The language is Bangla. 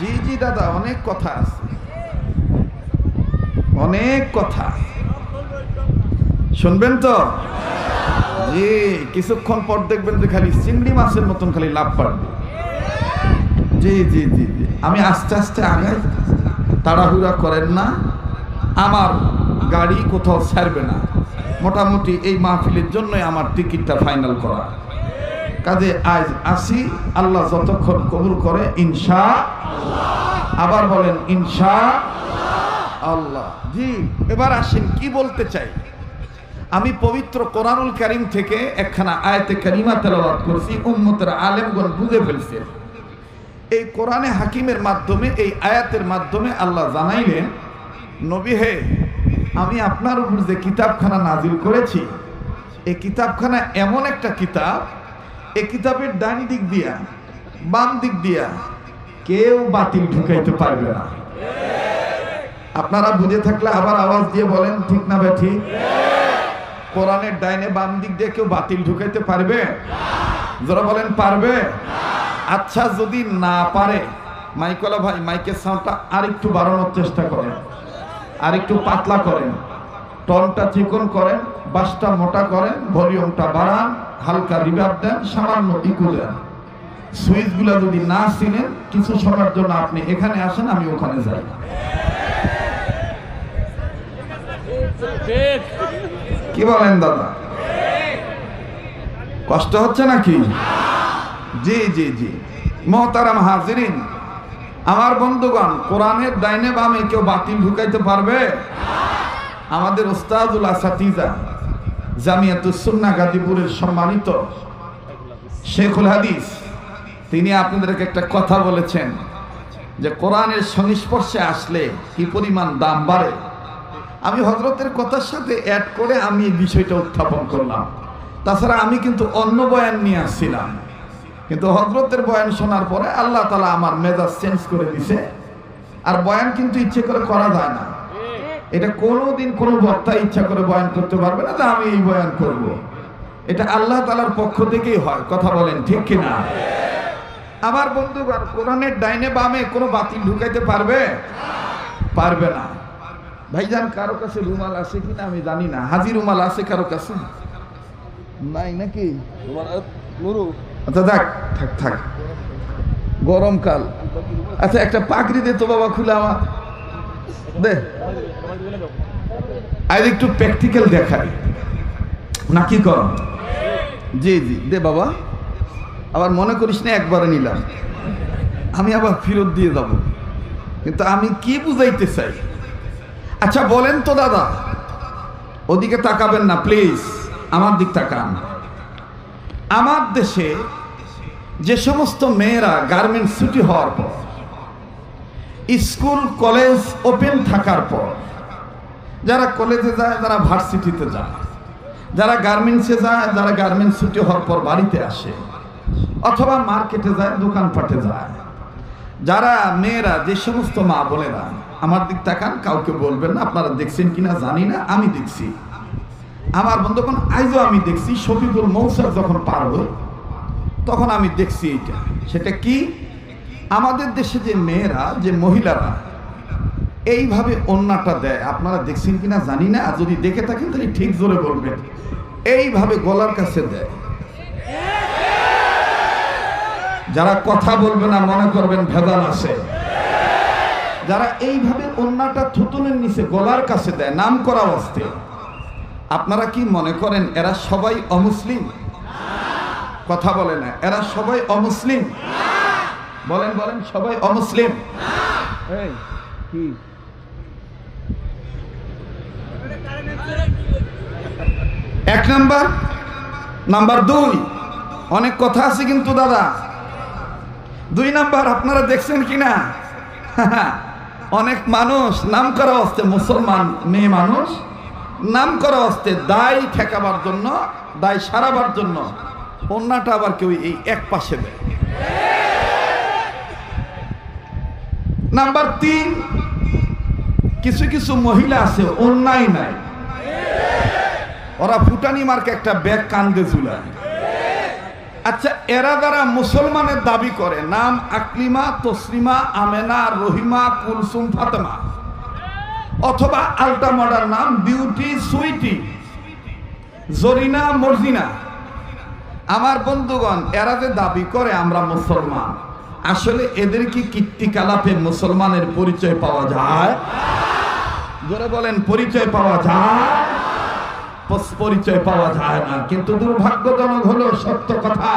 জি জি, দাদা, অনেক কথা আছে। অনেক কথা শুনবেন তো? জি, কিছুক্ষণ পর দেখবেন যে খালি চিংড়ি মাছের মতন খালি লাভ পারবে জি জি জি জি। আমি আস্তে আস্তে আগাই। তাড়াহুড়া করেন না। আমার গাড়ি কোথাও ছাড়বে না। মোটামুটি এই মাহফিলের জন্যই আমার টিকিটটা ফাইনাল করা। কাজে আজ আসি, আল্লাহ যতক্ষণ কবুল করে, ইনশা আবার বলেন, ইনশা আল্লাহ। জি, এবার আসেন, কি বলতে চাই? আমি পবিত্র কোরআনুল কারিম থেকে একখানা আয়াতে কারিমা তেলাওয়াত করছি, উম্মতের আলেমগণ বুঝে ফেলছে। এই কোরআনে হাকিমের মাধ্যমে, এই আয়াতের মাধ্যমে আল্লাহ জানাইলেন, নবী হে, আমি আপনার উপর যে কিতাবখানা নাজিল করেছি, এই কিতাবখানা এমন একটা কিতাব এই কিতাবের ডান দিক দিয়া, বাম দিক দিয়া কেউ বাতিল ঢুকাইতে পারবে না। আপনারা বুঝে থাকলে আবার আওয়াজ দিয়ে বলেন, ঠিক না ঠিক কোরআনের ডাইনে বাম দিক দিয়ে কেউ বাতিল ঢুকাইতে পারবে? যারা বলেন, পারবে? আচ্ছা যদি না পারে, মাইকলা ভাই, মাইকের সাউন্ডটা আরেকটু বাড়ানোর চেষ্টা করেন, আরেকটু পাতলা করেন। টনটা চিকন করেন, বাসটা মোটা করেন, ভলিউমটা বাড়ান, হালকা রিভাব দেন, সামান্য ইকু দেন। সুইচগুলো যদি না চিনেন, কিছু সময়ের জন্য আপনি এখানে আসেন, আমি ওখানে যাই। কি বলেন দাদা? কষ্ট হচ্ছে নাকি? জি জি জি। মহতারাম হাজিরিন, আমার বন্ধুগণ, কোরআনের ডাইনে বামে কেউ বাতিল ঢুকাইতে পারবে? আমাদের ওস্তাদুল আসাতিজা, জামিয়াতুস সুন্নাহ গাজীপুরের সম্মানিত শেখুল হাদিস, তিনি আপনাদেরকে একটা কথা বলেছেন যে কোরআনের সংস্পর্শে আসলে কি পরিমাণ দাম বাড়ে। আমি হজরতের কথার সাথে অ্যাড করে আমি এই বিষয়টা উত্থাপন করলাম। তাছাড়া আমি কিন্তু অন্য বয়ান নিয়ে আসছিলাম। কিন্তু হজরতের বয়ান শোনার পরে আল্লাহ তালা আমার মেজাজ চেঞ্জ করে দিছে। আর বয়ান কিন্তু ইচ্ছে করে করা যায় না। এটা কোনোদিন কোনো বক্তা ইচ্ছা করে বয়ান করতে পারবে না যে আমি এই বয়ান করব। এটা আল্লাহ তালার পক্ষ থেকেই হয় কথা বলেন ঠিক কিনা? আমার বন্ধুগণ কোরআনের ডাইনে বামে কোনো বাতিল ঢুকাইতে পারবে? পারবে না। ভাই ভাইজান কারও কাছে রুমাল আছে কিনা আমি জানি না। হাজি রুমাল আছে কারও কাছে? নাই নাকি? আচ্ছা দেখ থাক থাক। গরমকাল। আচ্ছা একটা পাগড়ি দে তো বাবা খুলে আমার। দে। আর একটু প্র্যাকটিক্যাল দেখাই। নাকি কর? জি জি। দে বাবা। আবার মনে করিস না, একবারে নিলাম। আমি আবার ফেরত দিয়ে যাব। কিন্তু আমি কি বুঝাইতে চাই? আচ্ছা বলেন তো দাদা। ওদিকে তাকাবেন না প্লিজ আমার দিক তাকান। আমার দেশে যে সমস্ত মেয়েরা গার্মেন্টস ছুটি হওয়ার পর স্কুল, কলেজ ওপেন থাকার পর, যারা কলেজে যায়, যারা ভার্সিটিতে যায়, যারা গার্মেন্টসে যায়, যারা গার্মেন্টস ছুটি হওয়ার পর বাড়িতে আসে, অথবা মার্কেটে যায়, দোকানপাটে যায়, যারা মেয়েরা, যে সমস্ত মা বোনেরা, আমার দিক তাকান, কাউকে বলবেন না, আপনারা দেখছেন কিনা জানি না, আমি দেখছি। আমার বন্ধুগণ, আজও আমি দেখছি, শফিকুল মৌসার যখন পার হই, তখন আমি দেখছি এটা সেটা কি? আমাদের দেশে যে মেয়েরা, যে মহিলারা, এইভাবে অন্যটা দেয়। আপনারা দেখছেন কিনা জানি না, আর যদি দেখে থাকেন তাহলে ঠিক জোরে বলবেন। এইভাবে গলার কাছে দেয়। যারা কথা বলবে না, মনে করবেন ভেদাল আছে। যারা এইভাবে অন্যটা থুতুলের নিচে গলার কাছে দেয়, নাম করা অবস্থে আপনারা কি মনে করেন, এরা সবাই অমুসলিম? কথা বলে না, এরা সবাই অমুসলিম? বলেন বলেন সবাই অমুসলিম এই, কি? এক নাম্বার নাম্বার দুই অনেক কথা আছে কিন্তু দাদা। দুই নাম্বার আপনারা দেখছেন কিনা? অনেক মানুষ নাম করা হচ্ছে মুসলমান মেয়ে মানুষ নাম করা হচ্ছে দায় ঠেকাবার জন্য দায় সারাবার জন্য অন্যটা আবার কেউ এই এক পাশে দেয়। নাম্বার তিন, কিছু কিছু মহিলা আছে, অন্যায় নাই। ওরা ফুটানি মার্কে একটা ব্যাগ কান্দে ঝুলায়। আচ্ছা এরা যারা মুসলমানের দাবি করে, নাম আকলিমা, তসলিমা, আমেনা, রহিমা, কুলসুম, ফাতেমা। অথবা আলটা মডার নাম, বিউটি, সুইটি, জরিনা, মর্জিনা। আমার বন্ধুগণ, এরা যে দাবি করে, আমরা মুসলমান। আসলে এদের কি কীর্তি কালাপে মুসলমানের পরিচয় পাওয়া যায়? জোরে বলেন, পরিচয় পাওয়া যায়? পরিচয় পাওয়া যায় না। কিন্তু দুর্ভাগ্যজনক হলো সত্য কথা।